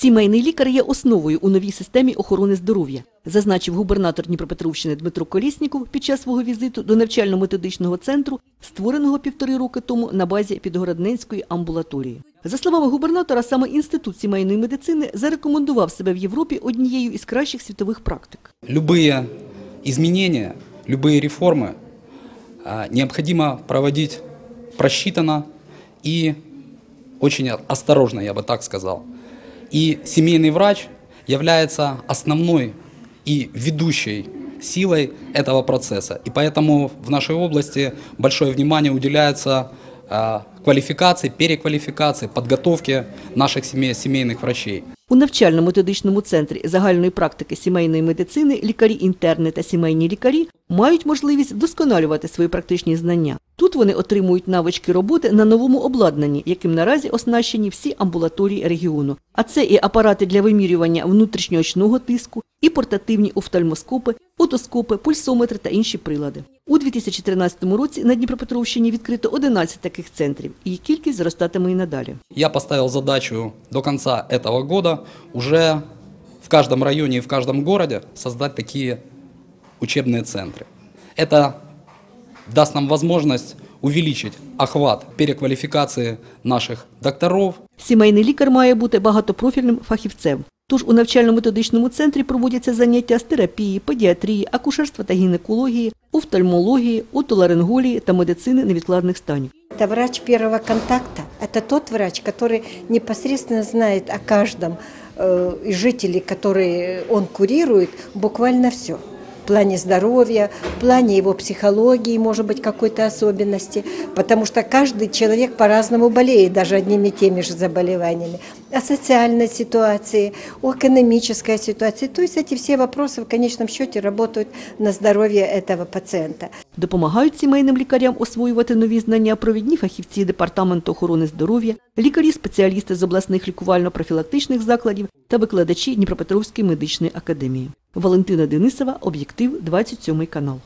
Сімейний лікар є основою у новій системі охорони здоров'я, зазначив губернатор Дніпропетровщини Дмитро Колєсніков під час свого візиту до навчально-методичного центру, створеного півтори роки тому на базі Підгородненської амбулаторії. За словами губернатора, саме інститут сімейної медицини зарекомендував себе в Європі однією із кращих світових практик. Любые изменения, любые реформы а, необходимо проводить просчитанно и очень осторожно, я бы так сказал. И семейный врач является основной и ведущей силой этого процесса. И поэтому в нашей области большое внимание уделяется а, квалификации, переквалификации, подготовке наших семей- семейных врачей. У навчально-методичному центрі загальної практики сімейної медицини лікарі-інтерни та сімейні лікарі мають можливість вдосконалювати свої практичні знання. Тут вони отримують навички роботи на новому обладнанні, яким наразі оснащені всі амбулаторії регіону. А це і апарати для вимірювання внутрішньоочного тиску, і портативні офтальмоскопи, отоскопи, пульсометри та інші прилади. У 2013 році на Дніпропетровщині відкрито 11 таких центрів, і їх кількість зростатиме і надалі. Я поставил задачу до конца этого года уже в каждом районе и в каждом городе создать такие учебные центры. Это даст нам возможность увеличить охват переквалификации наших докторов, Сімейний лікар має бути багатопрофільним фахівцем. Тож у навчально-методичному центрі проводяться заняття з терапії, педіатрії, акушерства та гінекології, офтальмології, отоларинголії та медицини невідкладних станів. Это врач первого контакта. Это тот врач, который непосредственно знает о каждом э, из жителей, которые он курирует, буквально все. Плане здоровья, в плане его психологии, может быть, какой-то особенности. Потому что каждый человек по-разному болеет, даже одними и теми же заболеваниями. О социальной ситуации, о экономической ситуации. То есть эти все вопросы в конечном счете работают на здоровье этого пациента. Допомагають сімейним лікарям освоювати нові знання провідні фахівці Департаменту охорони здоров'я, лікарі-спеціалісти з обласних лікувально-профілактичних закладів та викладачі Дніпропетровської медичної академії. Валентина Денисова, об'єктив, 27 канал.